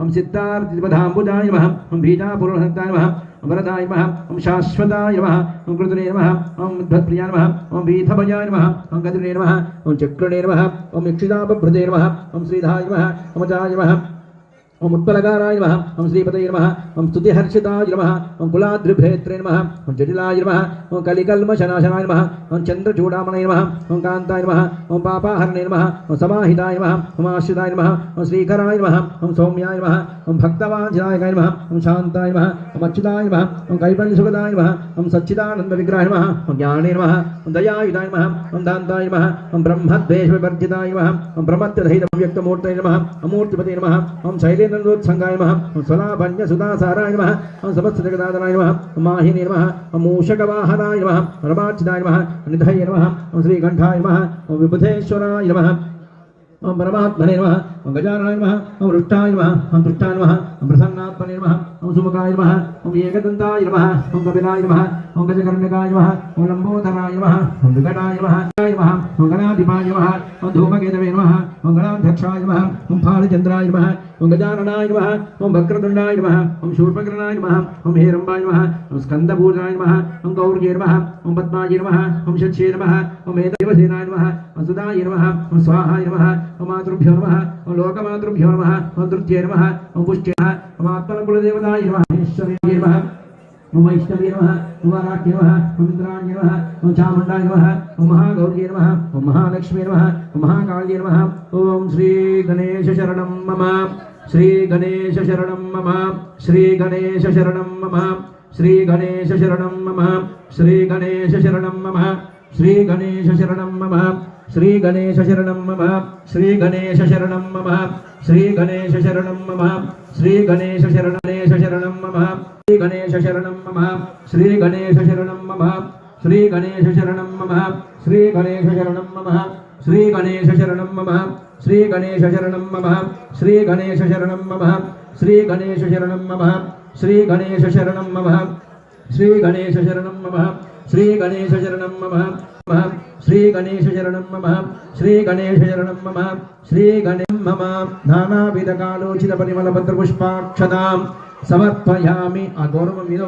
ओम सिद्धार्थिपदाम्बुजाय नमः ओम बीजापुरोहन्ताय नमः ओम वरदाय नमः हम शाश्वताय नमः ओम कृतने नमः ओम उद्भत्प्रियाय नमः ओम वीथभयाय नमः ओम गदिने नमः ओम चक्रणे नमः ओम यक्षिदापभृते नमः हम श्रीधाय नमः हम जाय नमः ఓం ఉత్పలకారాయ నమ ఓం శ్రీపతయ నమ ఓం స్తుతిహర్షితాయ నమ ఓం కులాద్రిభేత్రే నమ ఓం జటిలాయ నమ ఓం కలికల్మశనాశనాయ నమ ఓం చంద్రచూడామణయ నమ ఓం కాంతాయ నమ ఓం పాపాహరణే నమ ఓం సమాహితాయ నమ ఓం ఆశ్రితాయ నమ ఓం శ్రీకరాయ నమ ఓం సౌమ్యాయ నమ ఓం భక్తవాంఛాయ నమ ఓం శాంతాయ నమ ఓం అచ్యుతాయ నమ ఓం కైవల్యసుఖదాయ నమ ఓం సచ్చిదానంద విగ్రహాయ నమ ఓం జ్ఞానే నమ ఓం దయాయుధాయ నమ ఓం దాంతాయ నమ ఓం బ్రహ్మద్వేష వివర్జితాయ నమ ఓం బ్రహ్మత్యధైత వ్యక్తమూర్తయ నమ అమూర్తిపతే నమ ఓం శ్రీరంగోత్సంగాయ నమ. స్వలాభన్య సుధాసారాయ నమ. సమస్తజగదాధనాయ నమ. మాహిని నమ. మూషకవాహనాయ నమ. రమార్చిదాయ నమ. నిధయ నమ. శ్రీకంఠాయ నమ. విబుధేశ్వరాయ నమ. పరమాత్మనే నమ. గజానాయ నమ. వృష్టాయ నమ. పృష్టాయ నమ. ప్రసన్నాత్మనే నమ. ఓం సుముఖాయ నమ ఓం ఏకదంతాయ నమ ఓం కపిలాయ నమ ఓం గజకర్ణకాయ నమ ఓం లంబోదరాయ నమ ఓం వికటాయ నమ నమ ఓం గణాధిపాయ నమ ఓం ధూమకేతవే నమ ఓం గణాధ్యక్షాయ నమ ఓం ఫాలచంద్రాయ నమ ఓం గజాననాయ నమ ఓం వక్రతుండాయ నమ ఓం శూర్పకర్ణాయ నమ ఓం హేరంబాయ నమ ఓం స్కందభూజాయ నమ ఓం గౌర్జే నమ ఓం పద్మాయ నమ ఓం షచ్చే నమ ఓం ఏదేవసేనాయ నమ ఓం సుధాయ నమ ఓం స్వాహాయ నమ ఓం మాతృభ్యో నమ ఓం లోకమాతృభ్యో నమ ఓం దుర్జే నమ ఓం పుష్ట్యే నమ ఓం ఆత్మనకులదేవతాయ నమ ఈశ్వరే నమ ఓం వైష్ణవే నమ ఓం వారాఖ్య నమ ఓం ఇంద్రాణ్య నమ ఓం చాముండాయ నమ ఓం మహాగౌర్యే నమ ఓం మహాలక్ష్మీ నమ ఓం మహాకాళ్యే నమ. ఓం శ్రీ గణేశ శరణం మమ శ్రీ గణేశ శరణం మమ శ్రీ గణేశ శరణం మమ శ్రీ గణేశ శరణం మమ శ్రీ గణేశ శరణం మమ శ్రీ గణేశ శరణం మమ శ్రీ గణేశ శరణం మమ శ్రీ గణేశ శరణం మమ శ్రీ గణేశ శరణం మమ శ్రీ గణేశ శరణేశ శరణం మమ శ్రీ గణేశ శరణం మమ శ్రీ గణేశ శరణం మమ శ్రీ గణేశ శరణం మమ శ్రీ శ్రీ గణేష చరణం మమ శ్రీ గణేష చరణం మమ. శ్రీ గణేం మమ నానావిధకాలోచిత పరిమళ భద్రపుష్పాక్షదాం సమర్పయామి ఆ గౌరవం మీద